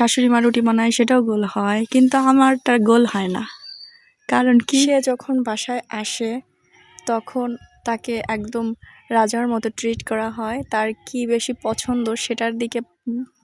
শাশুড়ি মা রুটি বানায় সেটাও গোল হয়, কিন্তু আমারটা গোল হয় না। কারণ কি? সে যখন বাসায় আসে, তখন তাকে একদম রাজার মতো ট্রিট করা হয়, তার কি বেশি পছন্দ সেটার দিকে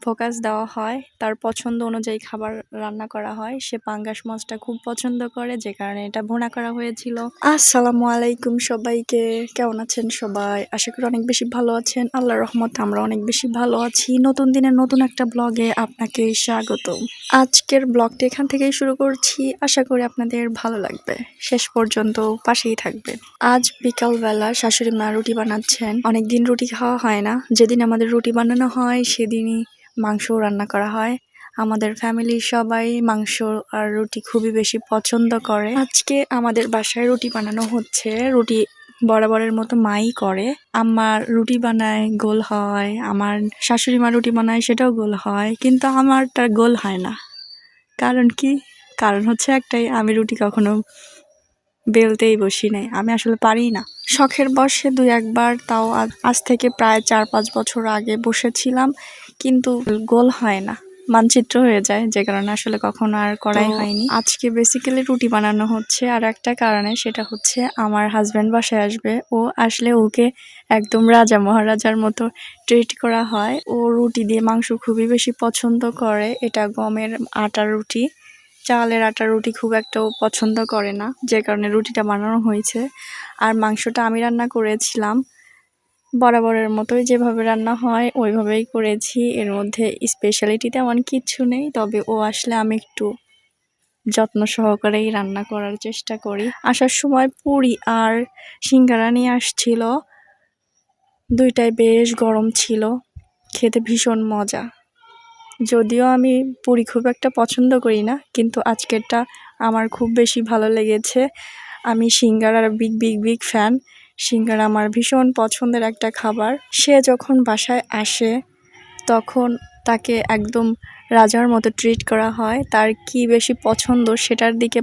ফোকাস দেওয়া হয়। তার পছন্দ অনুযায়ী খাবার রান্না করা হয়। সে পাঙ্গাস মাছটা খুব পছন্দ করে, যে কারণে এটা ভুনা করা হয়েছিল। আসসালামু আলাইকুম সবাইকে। কেমন আছেন সবাই? আশা করি অনেক বেশি ভালো আছেন। আল্লাহর রহমতে, আমরা অনেক বেশি ভালো আছি। নতুন দিনের নতুন একটা ব্লগে আপনাকে স্বাগত আজকের ব্লগটি এখান থেকেই শুরু করছি। আশা করি আপনাদের ভালো লাগবে। শেষ পর্যন্ত পাশেই থাকবে আজ বিকালবেলা শাশুড়ি মা রুটি বানাচ্ছেন। অনেকদিন রুটি খাওয়া হয় না। যেদিন আমাদের রুটি বানানো হয়, সেদিনই মাংস রান্না করা হয়। আমাদের ফ্যামিলির সবাই মাংস আর রুটি খুবই বেশি পছন্দ করে। আজকে আমাদের বাসায় রুটি বানানো হচ্ছে। রুটি বরাবরের মতো মাই করে। আমার রুটি বানায় গোল হয়। আমার শাশুড়ি মা রুটি বানায় সেটাও গোল হয়। কিন্তু আমারটা গোল হয় না। কারণ কি? কারণ হচ্ছে একটাই, আমি রুটি কখনো বেলতেই বসি নাই। আমি আসলে পারি না। শখের বসে দুই একবার তাও আজ থেকে প্রায় চার পাঁচ বছর আগে বসেছিলাম। কিন্তু গোল হয় না। মানচিত্র হয়ে যায় যে কারণে আসলে কখনো আর করাই হয়নি। আজকে বেসিক্যালি রুটি বানানো হচ্ছে আর একটা কারণে সেটা হচ্ছে আমার হাজব্যান্ড বাসায় আসবে। ও আসলে ওকে একদম রাজা মহারাজার মতো ট্রিট করা হয়। ও রুটি দিয়ে মাংস খুবই বেশি পছন্দ করে। এটা গমের আটার রুটি। চালের আটার রুটি খুব একটাও পছন্দ করে না যে কারণে রুটিটা বানানো হয়েছে। আর মাংসটা আমি রান্না করেছিলাম। বরাবরের মতোই যেভাবে রান্না হয়, ওইভাবেই করেছি। এর মধ্যে স্পেশালিটি তেমন কিচ্ছু নেই, তবে ও আসলে আমি একটু যত্ন সহকারেই রান্না করার চেষ্টা করি। আসার সময় পুরি আর সিঙ্গারা নিয়ে আসছিল। দুইটাই বেশ গরম ছিল, খেতে ভীষণ মজা। যদিও আমি পুরি খুব একটা পছন্দ করি না, কিন্তু আজকেরটা আমার খুব বেশি ভালো লেগেছে। আমি সিঙ্গারার বিগ বিগ বিগ ফ্যান সিঙ্গারা আমার ভীষণ পছন্দের একটা খাবার। সে যখন বাসায় আসে, তখন তাকে একদম রাজার মতো ট্রিট করা হয়। তার কি বেশি পছন্দ সেটার দিকে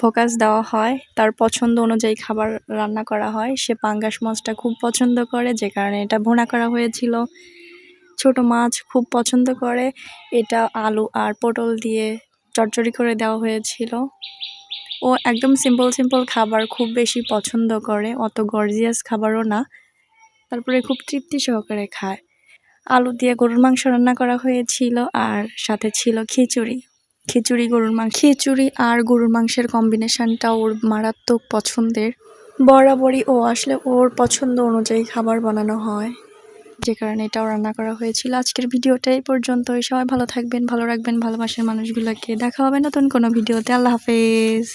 ফোকাস দেওয়া হয়। তার পছন্দ অনুযায়ী খাবার রান্না করা হয়। সে পাঙ্গাস মাছটা খুব পছন্দ করে, যে কারণে এটা ভুনা করা হয়েছিল। ছোট মাছ খুব পছন্দ করে। এটা আলু আর পটল দিয়ে চচ্চড়ি করে দেওয়া হয়েছিল। ও একদম সিম্পল সিম্পল খাবার খুব বেশি পছন্দ করে, অত গর্জিয়াস খাবারও না। তারপরে খুব তৃপ্তি সহকারে খায়। আলু দিয়ে গরুর মাংস রান্না করা হয়েছিল আর সাথে ছিল খিচুড়ি। খিচুড়ি, গরুর মাংস, খিচুড়ি আর গরুর মাংসের কম্বিনেশনটা ওর মারাত্মক পছন্দের। বরাবরই ও আসলে ওর পছন্দ অনুযায়ী খাবার বানানো হয়। যে কারণে এটাও রান্না করা হয়েছিল। আজকের ভিডিওটা এই পর্যন্তই। সবাই ভালো থাকবেন, ভালো রাখবেন, ভালোবাসার মানুষগুলোকে। দেখা হবে নতুন কোনো ভিডিওতে। আল্লাহ হাফেজ।